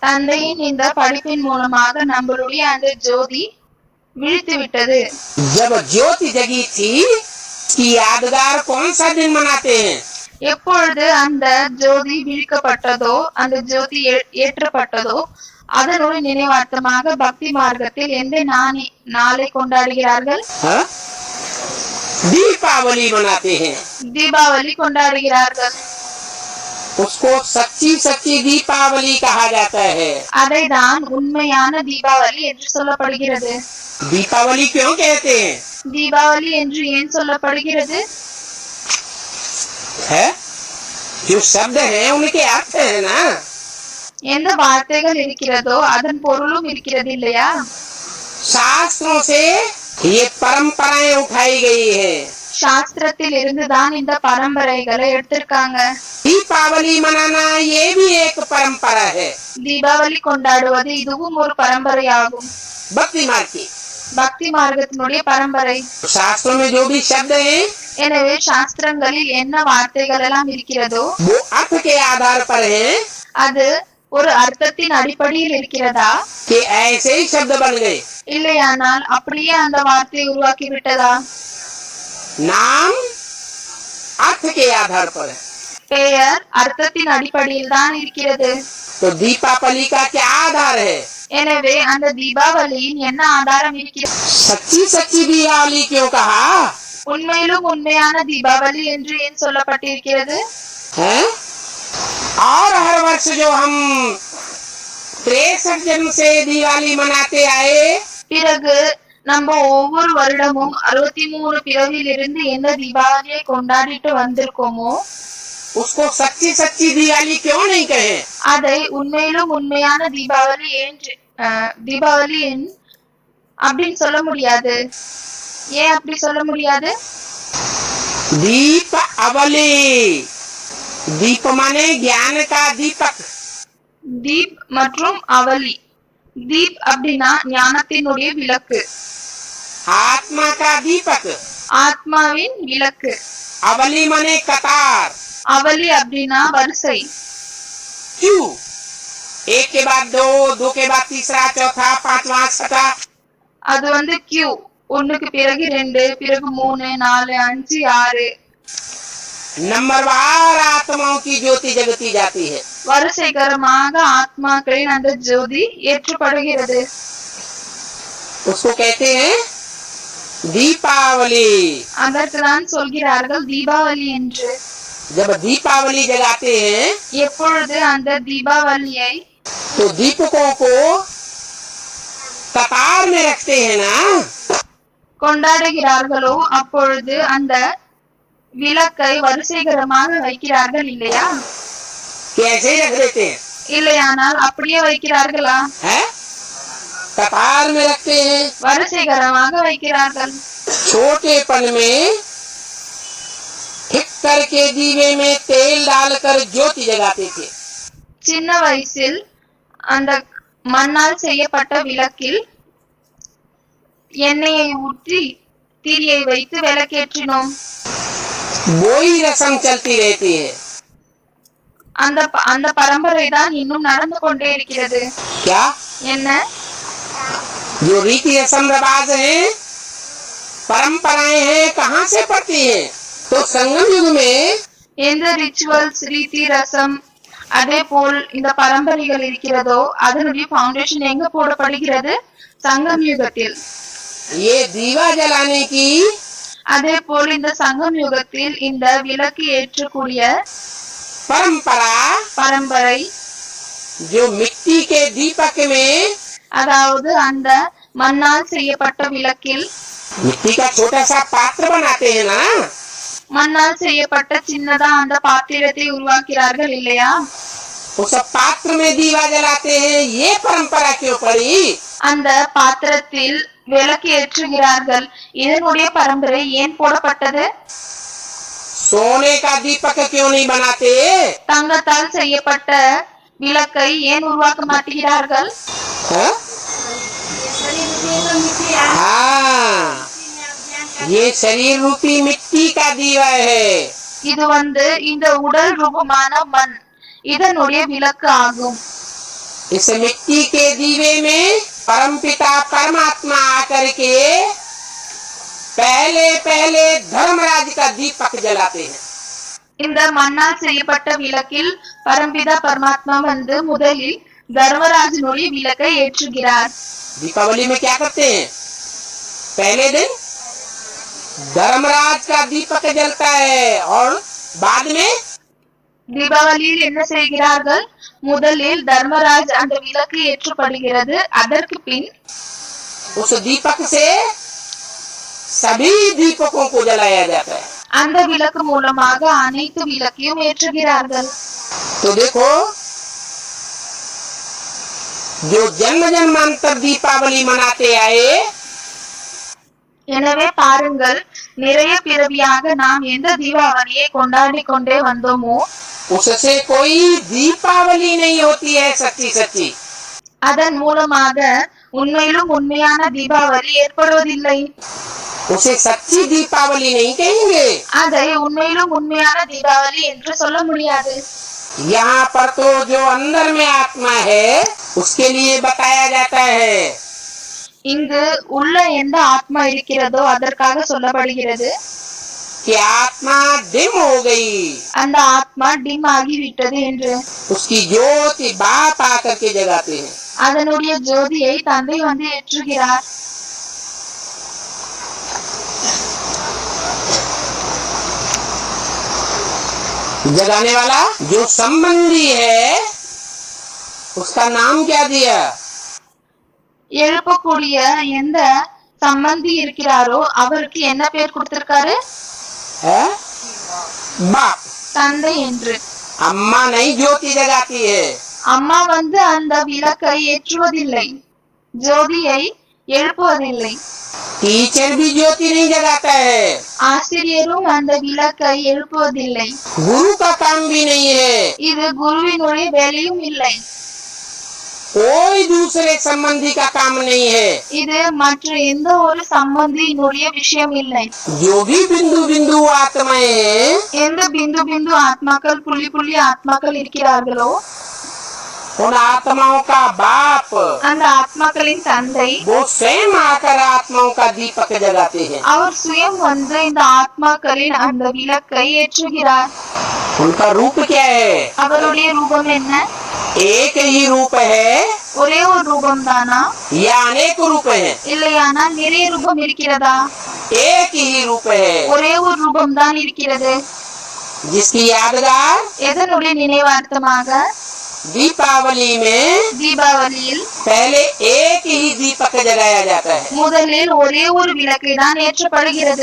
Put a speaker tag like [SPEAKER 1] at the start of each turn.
[SPEAKER 1] தந்தையின் இந்த படிப்பின் மூலமாக நம்மளுடைய அந்த ஜோதி விழித்து விட்டது
[SPEAKER 2] जब ज्योति जगी थी की यादगार कौन सा दिन मनाते हैं
[SPEAKER 1] எப்பொழுது அந்த ஜோதி விழிக்கப்பட்டதோ அந்த ஜோதி ஏ- ஏற்றப்பட்டதோ அதனுடைய நினைவார்த்தமாக பக்தி மார்க்கத்தில் எந்த நாணி நாளை கொண்டாடுகிறார்கள்
[SPEAKER 2] हाँ? दीपावली मनाते हैं
[SPEAKER 1] தீபாவளி கொண்டாடுகிறார்கள்
[SPEAKER 2] उसको सच्ची सच्ची दीपावली कहा जाता है
[SPEAKER 1] அதைதான் உண்மையான தீபாவளி என்று சொல்லப்படுகிறது
[SPEAKER 2] दीपावली क्यों कहते हैं
[SPEAKER 1] தீபாவளி என்று ஏன் சொல்லப்படுகிறது
[SPEAKER 2] है जो शब्द है उनके अर्थ है ना
[SPEAKER 1] எந்த வார்த்தைகள் இருக்கிறதோ அதன் பொருளும் இருக்கிறது இல்லையா
[SPEAKER 2] शास्त्रों से ये परंपराएं उठाई गई है
[SPEAKER 1] சாஸ்திரத்தில் இருந்துதான் இந்த பரம்பரைகளை எடுத்திருக்காங்க.
[SPEAKER 2] தீபாவளி
[SPEAKER 1] தீபாவளி கொண்டாடுவது இதுவும் ஒரு பரம்பரையாகும்
[SPEAKER 2] பக்தி மார்க்கி
[SPEAKER 1] பக்தி மார்க்கத்தினுடைய பரம்பரை எனவே சாஸ்திரங்களில் என்ன வார்த்தைகள் எல்லாம் இருக்கிறதோ அது ஒரு அர்த்தத்தின் அடிப்படையில் இருக்கிறதா இல்லையானால் அப்படியே அந்த வார்த்தையை உருவாக்கி விட்டதா
[SPEAKER 2] नाम अर्थ के आधार पर है
[SPEAKER 1] பெயர் அர்த்தத்தின் அடிப்படையில் தான் இருக்கிறது
[SPEAKER 2] तो दीपावली का क्या आधार है
[SPEAKER 1] எனவே அந்த தீபாவளியின் என்ன ஆதாரம் இருக்கிறது
[SPEAKER 2] सच्ची सच्ची दीपावली क्यों कहा
[SPEAKER 1] உண்மையிலும் உண்மையான தீபாவளி என்று ஏன் சொல்லப்பட்டிருக்கிறது
[SPEAKER 2] है और हर वर्ष जो हम तिरसठ जन्म से दिवाली मनाते आए
[SPEAKER 1] பிறகு நம்ம ஒவ்வொரு வருடமும் அறுபத்தி மூணு பிறவியிலிருந்து என்ன தீபாவளியை கொண்டாடிட்டு வந்திருக்கோமோ
[SPEAKER 2] उसको सच्ची सच्ची दिवाली क्यों नहीं कहे
[SPEAKER 1] அதை உண்மையிலும் உண்மையான தீபாவளி என்று அஹ், தீபாவளி என்- அப்படின்னு சொல்ல முடியாது ஏன் அப்படி சொல்ல முடியாது
[SPEAKER 2] दीप अवली दीप माने ज्ञान का दीपक
[SPEAKER 1] தீப் மற்றும் அவலி தீப் அப்படின்னா ஞானத்தினுடைய விளக்கு
[SPEAKER 2] आत्मा का दीपक
[SPEAKER 1] ஆத்மாவின் விளக்கு
[SPEAKER 2] अवली माने कतार
[SPEAKER 1] அவலி அப்படின்னா வரிசை
[SPEAKER 2] क्यों एक के बाद दो दो के बाद तीसरा चौथा पांचवा छठा
[SPEAKER 1] அது வந்து கியூ ஒண்ணுக்கு பிறகு ரெண்டு பிறகு மூணு நாலு அஞ்சு ஆறு
[SPEAKER 2] नंबरवार आत्माओं की ज्योति जगती जाती है
[SPEAKER 1] வரிசைகரமாக ஆத்மாக்களின் அந்த ஜோதி ஏற்றப்படுகிறது
[SPEAKER 2] उसको कहते हैं दीपावली
[SPEAKER 1] அதற்குதான் சொல்கிறார்கள் தீபாவளி என்று
[SPEAKER 2] जब दीपावली जगाते हैं
[SPEAKER 1] எப்பொழுது அந்த தீபாவளியை
[SPEAKER 2] तो दीपकों को कतार में रखते हैं ना
[SPEAKER 1] கொண்டாடுகிறார்களோ அப்பொழுது அந்த விளக்கை வரிசைகரமாக வைக்கிறார்கள் இல்லையா
[SPEAKER 2] कि ऐसे ही रख देते हैं
[SPEAKER 1] இல்லையானால் அப்படியே வைக்கிறார்களா
[SPEAKER 2] है कतार में रखते हैं
[SPEAKER 1] வரிசைகரமாக வைக்கிறார்கள்
[SPEAKER 2] छोटेपन में ठीक करके दीवे में तेल डालकर ज्योति जगाते थे
[SPEAKER 1] சின்ன வயசில் அந்த மண்ணால் செய்யப்பட்ட விளக்கில் எண்ணெயை ஊற்றி திரியை வைத்து விளக்கேற்றினோம்
[SPEAKER 2] वो ही रस्म चलती रहती है
[SPEAKER 1] அந்த ப- அந்த பரம்பரை தான் இன்னும் நடந்து கொண்டே இருக்கிறது
[SPEAKER 2] क्या
[SPEAKER 1] என்ன
[SPEAKER 2] जो रीति रस्म रिवाज है परंपराएं हैं कहाँ से पड़ती हैं तो संगम युग में
[SPEAKER 1] எந்த ரிச்சுவல்ஸ் ரீதி ரசம் அதே போல் இந்த பரம்பரைகள் இருக்கிறதோ அதனுடைய ஃபவுண்டேஷன் எங்க போடப்படுகிறது சங்கம் யுகத்தில்
[SPEAKER 2] ये दीवा जलाने की
[SPEAKER 1] அதே போல் இந்த சங்கம் யுகத்தில் இந்த விளக்கு ஏற்றக்கூடிய பரம்பரா
[SPEAKER 2] பரம்பரை. ஜோ மிட்டி கே தீபக்கமே
[SPEAKER 1] அதாவது அந்த மண்ணால் செய்யப்பட்ட விளக்கில்.
[SPEAKER 2] மிட்டி கா சோட்டா சா பாத்திர பனாத்தே ஹே
[SPEAKER 1] மண்ணால் செய்யப்பட்ட சின்னதா அந்த பாத்திரத்தை உருவாக்கிறார்கள் இல்லையா
[SPEAKER 2] उस பாத்திர மே தீவா ஜலாத்தே ஹே பரம்பரா கியோ படி
[SPEAKER 1] அந்த பாத்திரத்தில் விளக்கு ஏற்றுகிறார்கள் இதனுடைய பரம்பரை ஏன் போடப்பட்டது
[SPEAKER 2] सोने का दीपक क्यों नहीं बनाते
[SPEAKER 1] தங்கத்தால் செய்யப்பட்ட விளக்கை ஏன் உருவாக்க மாட்டுகிறார்கள்
[SPEAKER 2] हाँ? हाँ ये शरीर रूपी मिट्टी का दीवा है
[SPEAKER 1] இது வந்து இந்த உடல் ரூபமான மண் இதனுடைய விளக்கு ஆகும்
[SPEAKER 2] इस मिट्टी के दीवे में परमपिता परमात्मा आकर के पहले पहले धर्मराज का दीपक जलाते हैं
[SPEAKER 1] இந்த மண்ணால் செய்யப்பட்ட விளக்கில் பரம்பிதா பரமாத்மா வந்து முதலில் தர்மராஜனுடைய விளக்கை ஏற்றுகிறார்
[SPEAKER 2] दीपावली में क्या करते हैं पहले दिन धर्मराज का दीपक जलता है और बाद में
[SPEAKER 1] தீபாவளியில் என்ன செய்கிறார்கள் முதலில் தர்மராஜ் அந்த விளக்கு ஏற்றப்படுகிறது அதற்கு பின்
[SPEAKER 2] उस दीपक से सभी दीपकों को जलाया जाता है
[SPEAKER 1] அந்த விளக்கு மூலமாக அனைத்து விளக்கையும் ஏற்றுகிறார்கள்
[SPEAKER 2] तो देखो जो जन्म जन्मांतर दीपावली मनाते आए
[SPEAKER 1] எனவே பாருங்கள் நிறைய பிறவியாக நாம் எந்த தீபாவளியை கொண்டாடி கொண்டே வந்தோமோ
[SPEAKER 2] उससे कोई दीपावली नहीं होती है सच्ची सच्ची
[SPEAKER 1] அதன் மூலமாக உண்மையிலும் உண்மையான தீபாவளி ஏற்படுவதில்லை
[SPEAKER 2] उसे सच्ची दीपावली नहीं कहेंगे
[SPEAKER 1] அதை உண்மையிலும் உண்மையான தீபாவளி என்று சொல்ல முடியாது
[SPEAKER 2] यहाँ पर तो जो अंदर में आत्मा है उसके लिए बताया जाता है
[SPEAKER 1] இங்கு உள்ள எந்த ஆத்மா இருக்கிறதோ அதற்காக சொல்லப்படுகிறது
[SPEAKER 2] कि आत्मा डिम हो गई
[SPEAKER 1] அந்த ஆத்மா டிம் ஆகிவிட்டது என்று
[SPEAKER 2] उसकी ज्योति बाप आकर के जगाते हैं
[SPEAKER 1] அதனுடைய ஜோதியை தந்தை வந்து ஏற்றுகிறார்
[SPEAKER 2] जगाने वाला जो संबंधी है उसका नाम क्या दिया
[SPEAKER 1] எழுப்பக்கூடிய எந்த சம்பந்தி இருக்கிறாரோ அவருக்கு என்ன பேர் கொடுத்திருக்காரு
[SPEAKER 2] है बाप
[SPEAKER 1] தந்தை என்று
[SPEAKER 2] अम्मा नहीं ज्योति जगाती है
[SPEAKER 1] அம்மா வந்து அந்த விளக்கை ஏற்றுவதில்லை ஜோதியை எழுப்புவதில்லை
[SPEAKER 2] टीचर भी ज्योति नहीं जगाता है
[SPEAKER 1] ஆசிரியரும் அந்த விளக்கை எழுப்புவதில்லை
[SPEAKER 2] गुरु का काम भी नहीं है
[SPEAKER 1] இது குருவினுடைய வேலையும் இல்லை
[SPEAKER 2] कोई दूसरे संबंधी का काम नहीं है
[SPEAKER 1] இது மற்ற எந்த ஒரு சம்பந்தியினுடைய விஷயம் இல்லை
[SPEAKER 2] जो भी बिंदु बिंदु आत्माएं हैं
[SPEAKER 1] எந்த பிந்து பிந்து ஆத்மாக்கள் புள்ளி புள்ளி ஆத்மாக்கள் இருக்கிறார்களோ
[SPEAKER 2] उन आत्माओं का बाप
[SPEAKER 1] அந்த ஆத்மாக்களின் தந்தை
[SPEAKER 2] वो स्वयं आकर आत्माओं का दीपक जगाते हैं
[SPEAKER 1] அவர் சுயம் வந்து இந்த ஆத்மாக்களின் அந்த விளக்கை ஏற்றுகிறார்
[SPEAKER 2] उनका रूप क्या है
[SPEAKER 1] அவருடைய ரூபம் என்ன
[SPEAKER 2] एक ही रूप है
[SPEAKER 1] ஒரே ஒரு ரூபம் தானா
[SPEAKER 2] या अनेक रूप है
[SPEAKER 1] இல்லையானா நிறைய ரூபம் இருக்கிறதா
[SPEAKER 2] एक ही रूप है
[SPEAKER 1] ஒரே ஒரு ரூபம் தான் இருக்கிறது
[SPEAKER 2] जिसकी यादगार
[SPEAKER 1] எதனுடைய நினைவார்த்தமாக
[SPEAKER 2] दीपावली में
[SPEAKER 1] दीपावली
[SPEAKER 2] पहले एक ही दीपक जलाया जाता है।
[SPEAKER 1] मुदल होली और विलकेदान पड़ गिर